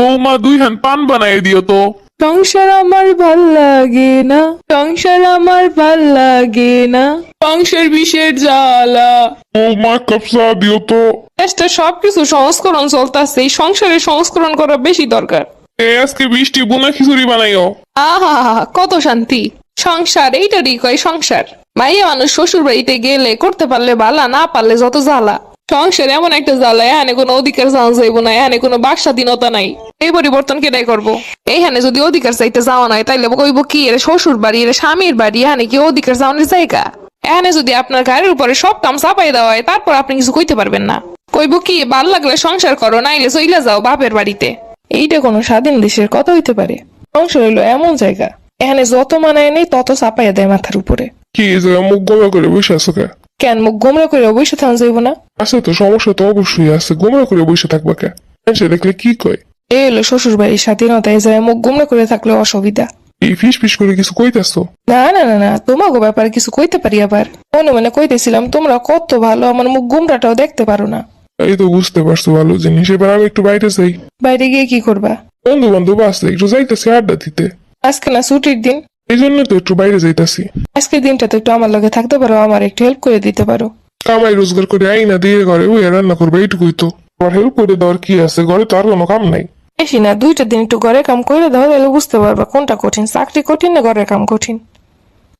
বৌমা দুই হান পান বানাই দিও তো। সংসার আমার ভালো লাগে না সংসার আমার ভালো লাগে না। সংসার বিষের জ্বালা। বৌমা কাপ চা দিও তো। দেশটা সবকিছু সংস্করণ চলতেছে এই সংসারের সংস্করণ করা বেশি দরকার। এ আজকে বৃষ্টি বোনা খিচুড়ি বানাইও। আহা কত শান্তি। সংসার এইটারই কয় সংসার। মাইয়া মানুষ শ্বশুর বাড়িতে গেলে করতে পারলে বালা না পারলে যত জ্বালা। সংসার এমন একটা জ্বালা, এখানে কোনো অধিকার চাওয়া যাইব না, এখানে কোনো বাক স্বাধীনতা নাই। এই পরিবর্তন কেটাই করব? এইখানে যদি অধিকার চাইতে যাওয়া নাই, তাইলে কইব কি, এর শ্বশুর বাড়ি, এর স্বামীর বাড়ি, এখানে কি অধিকার চাওয়ানোর জায়গা? এখানে যদি আপনার গাড়ির উপরে সব কাম চাপাই দেওয়া হয়, তারপর আপনি কিছু কইতে পারবেন না। কইব কি ভালো লাগলে সংসার করো, নাইলে চইলা যাও বাপের বাড়িতে। এইটা কোনো স্বাধীন দেশের কথা হইতে পারে। সংসার হইল এমন জায়গা, এখানে যত মানায় নেই, তত চাপাইয়া দেয় মাথার উপরে। কি মুখ গোমরা করে বসে আছো কেন? মুখ গোমরা করে বসে থাকা যাইব না? আছে তো সমস্যা তো অবশ্যই আছে। গোমরা করে বসে থাকবা কে? সে দেখলে কি কয়? এই হলো শ্বশুর বাড়ির স্বাধীনতা এই জায়গায় মুখ গোমরা করে থাকলে অসুবিধা। এই ফিস ফিস করে কিছু কইতাছো? না না না না তোমাকে ব্যাপারে কিছু কইতে পারি আবার। মনে মনে কইতেছিলাম তোমরা কত ভালো আমার মুখ গোমরাটাও দেখতে পারো না। এই তো বুঝতে পারছ ভালো জিনিস। এবার আমি একটু বাইরে যাই। বাইরে গিয়ে কি করবা? বন্ধু বান্ধব আছে একটু যাইতেছি আড্ডা দিতে। আজকে না ছুটির দিন এই জন্য তো একটু বাইরে যাইতাছি। আজকের দিনটা তো একটু আমার লগে থাকতে পারো আমার একটু হেল্প করে দিতে পারো। কামাই রোজগার করে আইনা দিয়ে ঘরে ওই রান্না করবে এইটুকুই তো। আবার হেল্প করে দেওয়ার কি আছে? ঘরে তো আর কোনো কাম নাই। বেশি না দুইটা দিন একটু ঘরে কাম করে দাও তাহলে বুঝতে পারবা কোনটা কঠিন। চাকরি কঠিন না ঘরের কাম কঠিন?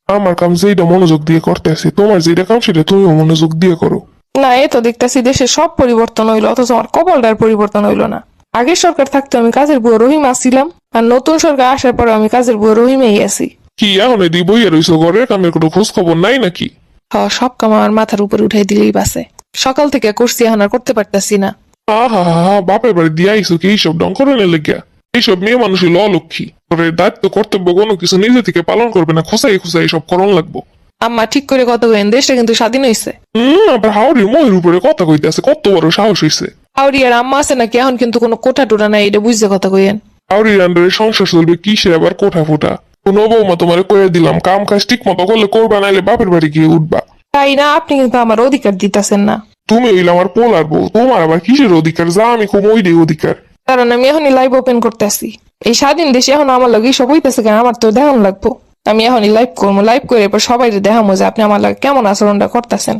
আমার কাম যেটা মনোযোগ দিয়ে করতে আসি তোমার যেটা কাম সেটা তুমিও মনোযোগ দিয়ে করো। না এ তো দেখতেছি দেশের সব পরিবর্তন হইল অথচ আমার কপালটার পরিবর্তন হইল না। আগের সরকার থাকতে আমি কাজের বুয়া রহিম আসছিলাম আর নতুন সরকার আসার পরে আমি কাজের বুয়া রহিমেই আছি। কি এখন এদি বইয়া রইছো ঘরে কামের কোনো খোঁজ খবর নাই নাকি? হ সব কাম আমার মাথার উপর উঠাই দিলেই বাসে সকাল থেকে করছি এখন আর করতে পারতাছি না। আহা হা বাপের বাড়ি দিয়ে আইসো কি? এইসব ডং করে নিলে গিয়া এইসব মেয়ে মানুষই ল লক্ষ্মী। ঘরের দায়িত্ব কর্তব্য কোনো কিছু নিজে থেকে পালন করবে না। খোসাই খোসাই সব করণ লাগবো। আম্মা ঠিক করে কথা কইন দেশটা কিন্তু স্বাধীন হইছে। হম আবার হাওড়ির মহের উপরে কথা কইতে আছে কত বড় সাহস হইছে। আউরি আর আম্মা আছে নাকি? এখন কিন্তু কোনো কোটা টোটা নাই এটা বুঝতে কথা কইেন হাওড়ির আন্ডারে সংসার চলবে কিসের আবার কোঠা ফোটা কোনো বৌমা তোমার কয়ে দিলাম কাম কাজ ঠিক মতো করলে করবা নাইলে বাপের বাড়ি গিয়ে উঠবা। তাই না? আপনি কিন্তু আমার অধিকার দিতেছেন না। তুমি আমার পোলার বউ তোমার আবার কিসের অধিকার? যা আমি খুব ওই অধিকার। কারণ আমি এখনই লাইভ ওপেন করতেছি। এই স্বাধীন দেশে এখন আমার লগে সব হইতেছে কেন? আমার তো দেখান লাগবো। আমি এখনই লাইভ করব। লাইভ করে এরপর সবাই দেখামো যে আপনি আমার লাগে কেমন আচরণটা করতেছেন।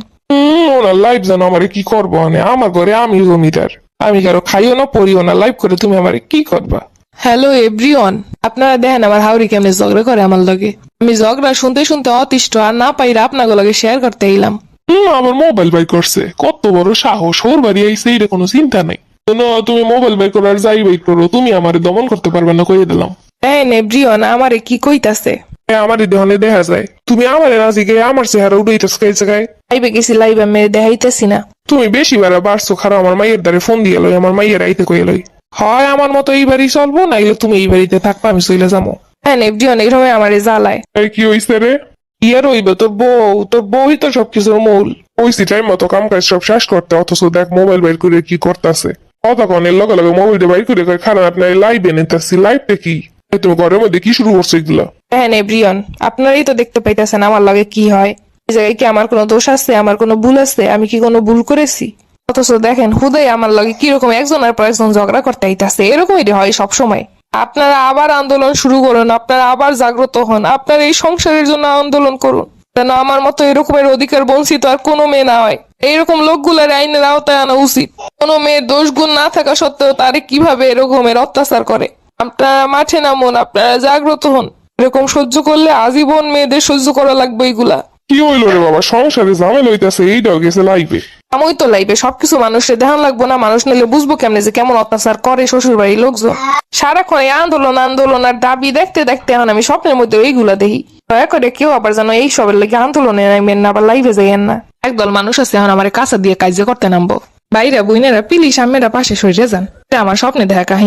ওনার লাইভ জানো আমারে কি করব মানে আমার ঘরে আমি জমিদার। আমি কারও খাইও না পড়িও না। লাইভ করে তুমি আমারে কি করবা? হ্যালো এভরিওয়ান আপনারা দেখেন আমার হাউরি কেমনে ঝগড়া করে আমার লগে। আমি ঝগড়া শুনতে শুনতে অতিষ্ঠ আর না পাইরা আপনার লগে শেয়ার করতে এলাম। আমার মোবাইল বাই করছে। কত বড় সাহস ওর বাড়ি আইসে এটা কোনো চিন্তা নাই। তুমি মোবাইল বাই করো আর যাই বাই করো তুমি আমারে দমন করতে পারবে না কইয়ে দিলাম। দেখেন এভরিওয়ান আমারে কি কইতাছে? আমার দেহলে দেখা যায়। তুমি আমার রাজি গিয়ে আমার চেহারা উড়াইতেছ কে জায়গায়। লাইভে গেছি লাইভ আমি দেখাইতেছি না। তুমি বেশি বেড়া বাড়ছো খারাপ। আমার মাইয়ের দ্বারে ফোন দিয়ে লই আমার মাইয়ের আইতে কয়ে লই। হয় আমার মতো এই বাড়ি চলবো নাইলে তুমি এই বাড়িতে থাকবা আমি চলে যাব হ্যাঁ এভরিওয়ান এরকম আমারে জ্বালায়। এই কি হইছে রে? ইয়ার হইবে? তোর বউ তোর বউই তো সবকিছুর মূল। ওইসি টাইম মতো কাম কাজ সব শেষ করতে অথচ দেখ মোবাইল বাইর করে কি করতেছে। কতক্ষণের লগে লগে মোবাইলটা বাইর করে কয় খারাপ আপনার লাইভে নিতেছি লাইভটা কি? তুমি ঘরের মধ্যে কি শুরু করছ এগুলা? হ্যাঁ এভরিওয়ান আপনারাই তো দেখতে পাইতেছেন আমার লগে কি হয়। এই জায়গায় কি আমার কোনো দোষ আছে? আমার কোনো ভুল আছে? আমি কি কোনো ভুল করেছি? অথচ দেখেন হুদাই আমার লগে কীরকম একজনের পর একজন ঝগড়া করতে আইতাছে, এরকমই হয় সব সময় আপনারা আবার আন্দোলন শুরু করুন, আপনারা আবার জাগ্রত হন, আপনারা এই সংসারের জন্য আন্দোলন করুন। যেন আমার মতো এরকমের অধিকার বঞ্চিত আর কোনো মেয়ে না হয়। এইরকম লোকগুলার আইনের আওতায় আনা উচিত। কোনো মেয়ের দোষ গুণ না থাকা সত্ত্বেও তারে কীভাবে এরকমের অত্যাচার করে? আপনারা মাঠে নামুন, আপনারা জাগ্রত হন। এরকম সহ্য করলে আজীবন মেয়েদের সহ্য করা লাগবে এইগুলা কি হইল রে বাবা? সংসারে ঝামেলা হইতাছে, এইটাও গেছে লাইভে আমি তো লাইবে সবকিছু মানুষের দেখান লাগবো না, মানুষ নিলে বুঝব কেমনে যে কেমন অত্যাচার করে শ্বশুর বাড়ির লোকজন। সারাক্ষণ এই আন্দোলন আন্দোলন আর দাবি দেখতে দেখতে এখন আমি স্বপ্নের মধ্যে ওইগুলা দেখি। দয়া করে কেউ আবার যেন এই সবের লাগে আন্দোলনে নামবেন না আবার লাইভে যাইয়েন না। একদল মানুষ আছে এখন আমার কাছে দিয়ে কাজে করতে নামবো। বাইরা বইনেরা পিলি সামনেরা পাশে সরিয়ে যান। আমার স্বপ্নে দেখা